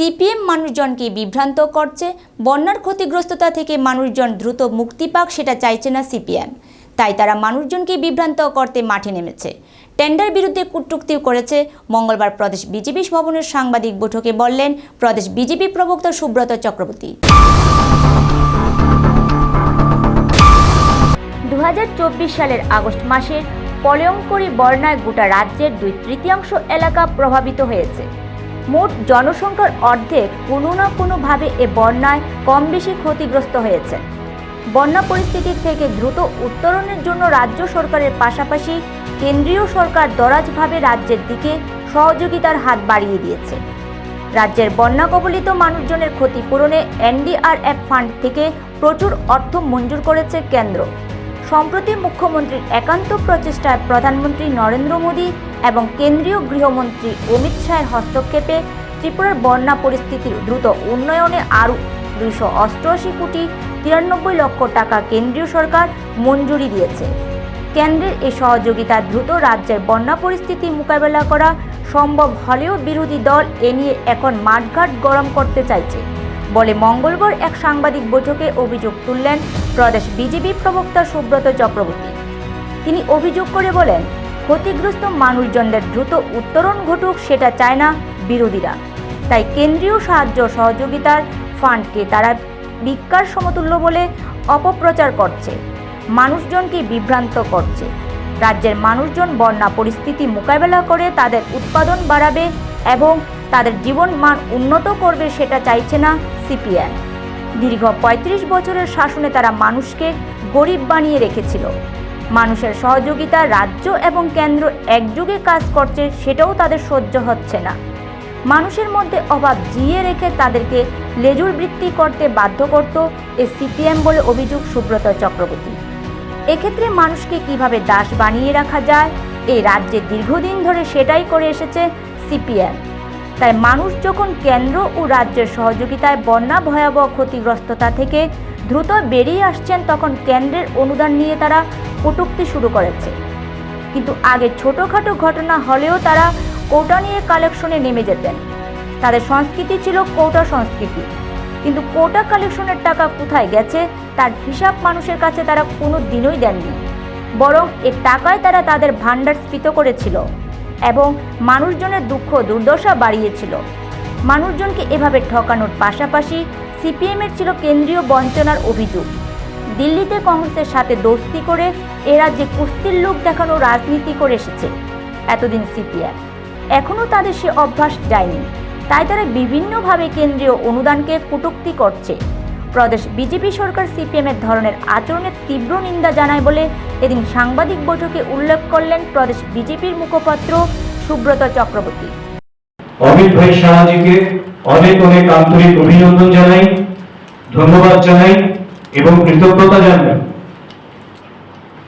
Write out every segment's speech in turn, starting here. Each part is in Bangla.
সিপিএম মানুষজনকে বিভ্রান্ত করছে, বন্যার ক্ষতিগ্রস্ততা থেকে মানুষজন দ্রুত মুক্তি পাক সেটা চাইছে না সিপিএম। তাই তারা মানুষজনকে বিভ্রান্ত করতে মাঠে নেমেছে। টেন্ডার বিরুদ্ধে কুটুক্তি করেছে মঙ্গলবার প্রদেশ বিজেপি ভবনের সাংবাদিক বৈঠকে বললেন, প্রদেশ বিজেপি প্রবক্তা সুব্রত চক্রবর্তী। দু হাজার চব্বিশ সালের আগস্ট মাসের পলয়ঙ্করী বন্যায় গোটা রাজ্যের দুই তৃতীয়াংশ এলাকা প্রভাবিত হয়েছে। মোট জনসংখ্যার অর্ধেক কোনো না কোনোভাবে এ বন্যায় কম বেশি ক্ষতিগ্রস্ত হয়েছে। বন্যা পরিস্থিতি থেকে দ্রুত উত্তরণের জন্য রাজ্য সরকারের পাশাপাশি কেন্দ্রীয় সরকার দরাজভাবে রাজ্যের দিকে সহযোগিতার হাত বাড়িয়ে দিয়েছে। রাজ্যের বন্যা কবলিত মানুষজনের ক্ষতিপূরণে এনডিআরএফ ফান্ড থেকে প্রচুর অর্থ মঞ্জুর করেছে কেন্দ্র। সম্প্রতি মুখ্যমন্ত্রীর একান্ত প্রচেষ্টায় প্রধানমন্ত্রী নরেন্দ্র মোদী এবং কেন্দ্রীয় গৃহমন্ত্রী অমিত শাহের হস্তক্ষেপে ত্রিপুরার বন্যা পরিস্থিতির দ্রুত উন্নয়নে আরও দুশো অষ্টআশি কোটি তিরানব্বই লক্ষ টাকা কেন্দ্রীয় সরকার মঞ্জুরি দিয়েছে। কেন্দ্রের এই সহযোগিতা দ্রুত রাজ্যের বন্যা পরিস্থিতি মোকাবেলা করা সম্ভব হলেও বিরোধী দল এ নিয়ে এখন মাঠঘাট গরম করতে চাইছে। বলে মঙ্গলবার এক সাংবাদিক বৈঠকে অভিযোগ তুললেন প্রদেশ বিজেপি প্রবক্তা সুব্রত চক্রবর্তী। তিনি অভিযোগ করে বলেন, ক্ষতিগ্রস্ত মানুষজনদের দ্রুত উত্তরণ ঘটুক, সেটা চায় না বিরোধীরা। তাই কেন্দ্রীয় সাহায্য সহযোগিতার ফান্ডকে তারা ভিক্ষার সমতুল্য বলে অপপ্রচার করছে। মানুষজনকে বিভ্রান্ত করছে? রাজ্যের মানুষজন বন্যা পরিস্থিতি মোকাবেলা করে তাদের উৎপাদন বাড়াবে এবং তাদের জীবন মান উন্নত করবে সেটা চাইছে না সিপিএম। দীর্ঘ ৩৫ বছরের শাসনে তারা মানুষকে গরিব বানিয়ে রেখেছিল। মানুষের সহযোগিতা রাজ্য এবং কেন্দ্র একযোগে কাজ করছে সেটাও তাদের সহ্য হচ্ছে না। মানুষের মধ্যে অভাব জিয়ে রেখে তাদেরকে লেজুর বৃত্তি করতে বাধ্য করত এ সিপিএম বলে অভিযোগ সুব্রত চক্রবর্তী। এক্ষেত্রে মানুষকে কীভাবে দাস বানিয়ে রাখা যায়? এই রাজ্যে দীর্ঘদিন ধরে সেটাই করে এসেছে সিপিএম। তাই মানুষ যখন কেন্দ্র ও রাজ্যের সহযোগিতায় বন্যা ভয়াবহ ক্ষতিগ্রস্ততা থেকে দ্রুত বেরিয়ে আসছেন, তখন কেন্দ্রের অনুদান নিয়ে তারা কটূক্তি শুরু করেছে। কিন্তু আগে ছোটোখাটো ঘটনা হলেও তারা কোটা নিয়ে কালেকশনে নেমে যেতেন। তাদের সংস্কৃতি ছিল কোটা সংস্কৃতি। কিন্তু কোটা কালেকশনের টাকা কোথায় গেছে, তার হিসাব মানুষের কাছে তারা কোনো দিনই দেননি। বরং এ টাকায় তারা তাদের ভাণ্ডার স্ফীত করেছিল। এবং মানুষজনের দুঃখ দুর্দশা বাড়িয়েছিল। মানুষজনকে এভাবে ঠকানোর পাশাপাশি সিপিএমের ছিল কেন্দ্রীয় বঞ্চনার অভিযোগ। দিল্লিতে কংগ্রেসের সাথে দোস্তি করে এ রাজ্যে কুস্তির লোক দেখানো রাজনীতি করে এসেছে এতদিন সিপিএম এখনও তাদের সে অভ্যাস যায়নি। তাই তারা বিভিন্নভাবে কেন্দ্রীয় অনুদানকে কটূক্তি করছে। প্রদেশ বিজেপি সরকার সিপিএমের ধরনের আচরণের তীব্র নিন্দা জানায় বলে এদিন সাংবাদিক বৈঠকে উল্লেখ করলেন প্রদেশ বিজেপির মুখপাত্র সুব্রত চক্রবর্তী। অমিত ভাই সাহাজিকে অনেক অনেক আন্তরিক অভিনন্দন জানাই, ধন্যবাদ জানাই এবং কৃতজ্ঞতা জানাই।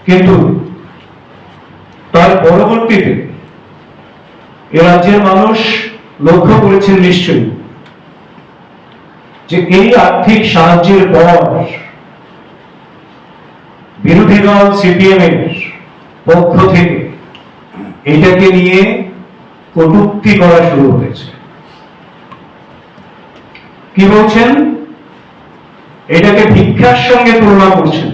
কিন্তু তার পরবর্তীতে এ রাজ্যের মানুষ লক্ষ্য করেছেন নিশ্চয়ই। যে এই আর্থিক সাহায্যের পর বিরোধী দল সিপিএম এর পক্ষ থেকে এটাকে নিয়ে কটূক্তি করা শুরু হয়েছে। কি বলছেন? এটাকে ভিক্ষার সঙ্গে তুলনা করছেন।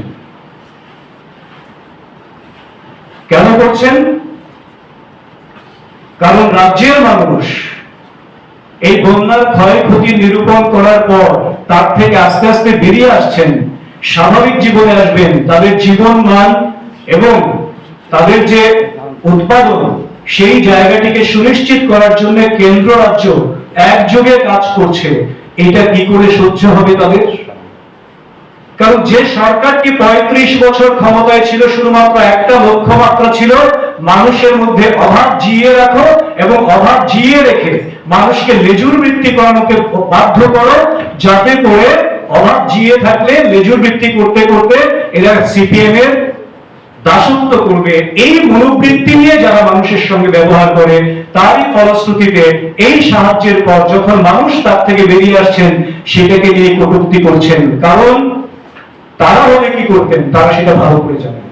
কেন করছেন? কারণ রাজ্যের মানুষ এই বন্যার ক্ষয়ক্ষতি নিরূপণ করার পর তার থেকে আস্তে আস্তে বেরিয়ে আসছেন, স্বাভাবিক জীবনে আসবেন, তাদের জীবন মান এবং তাদের যে উৎপাদন, সেই জায়গাটিকে সুনিশ্চিত করার জন্য কেন্দ্র রাজ্য একযোগে কাজ করছে। এটা কি করে সহ্য হবে তাদের? কারণ যে সরকারটি পঁয়ত্রিশ বছর ক্ষমতায় ছিল, শুধুমাত্র একটা লক্ষ্যমাত্রা ছিল মানুষের মধ্যে অভাব জিয়ে রাখো এবং অভাব জিয়ে রেখে মানুষকে লেজুর বৃত্তি করানোকে বাধ্য করো, যাতে করে অভাব জিয়ে থাকলে লেজুর বৃত্তি করতে করতে এরা সিপিএম এর দাসত্ব করবে। এই মনোবৃত্তি নিয়ে যারা মানুষের সঙ্গে ব্যবহার করে, তারই ফলশ্রুতিতে এই সাহায্যের পর যখন মানুষ তার থেকে বেরিয়ে আসছেন, সেটাকে নিয়ে কটূক্তি করছেন। কারণ তারা হলে কি করতেন? তারা সেটা ভালো করে জানেন।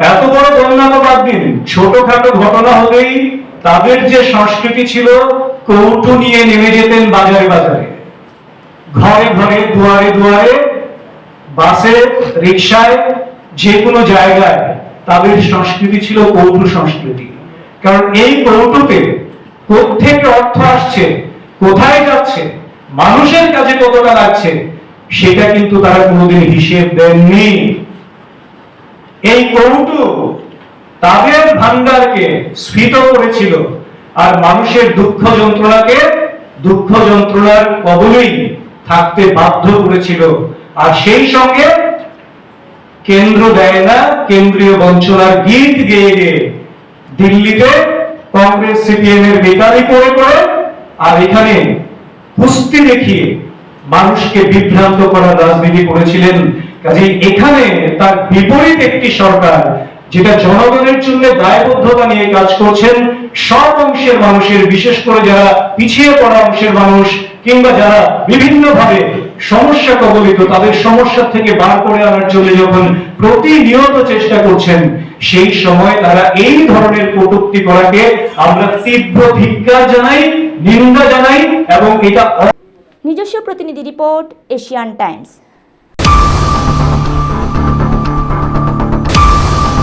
এত বড় বন্যা তো বাদ দিন। ছোটখাটো ঘটনা হলেই তাদের যে সংস্কৃতি ছিল, কৌটু নিয়ে নেমে যেতেন বাজারে বাজারে। ঘরে ঘরে, দুয়ারে দুয়ারে, বাসে রিক্সায় যে কোনো জায়গায় তাদের সংস্কৃতি ছিল কৌটু সংস্কৃতি। কারণ এই কৌটুতে কোত্থেকে অর্থ আসছে, কোথায় যাচ্ছে, মানুষের কাছে কতটা লাগছে, সেটা কিন্তু তারা কোনোদিন হিসেব দেননি। এই কৌটু তাদের ভান্ডারকে স্ফীত করেছিল আর মানুষের দুঃখ যন্ত্রণাকে দুঃখ যন্ত্রণার কবলেই থাকতে বাধ্য করেছিল। আর সেই সঙ্গে কেন্দ্র দেয় না, কেন্দ্রীয় বঞ্চনার গীত গেয়ে গেয়ে দিল্লিতে কংগ্রেস সিপিএম এর বেকারি করে করে আর এখানে কুস্তি দেখিয়ে মানুষকে বিভ্রান্ত করার রাজনীতি করেছিলেন কাজে এখানে তার বিপরীত একটি সরকার, যেটা জনগণের জন্য দায়বদ্ধতা নিয়ে কাজ করছেন সব অংশের মানুষের, বিশেষ করে যারা পিছিয়ে পড়া অংশের মানুষ, কিংবা যারা বিভিন্ন ভাবে সমস্যা কবলিত, তাদের সমস্যা থেকে বার করে আনার জন্য যখন প্রতিনিয়ত চেষ্টা করছেন, সেই সময় তারা এই ধরনের কটূক্তি করাকে আমরা তীব্র ধিক্কার জানাই, নিন্দা জানাই, এবং এটা নিজস্ব প্রতিনিধি রিপোর্ট, এশিয়ান টাইমস।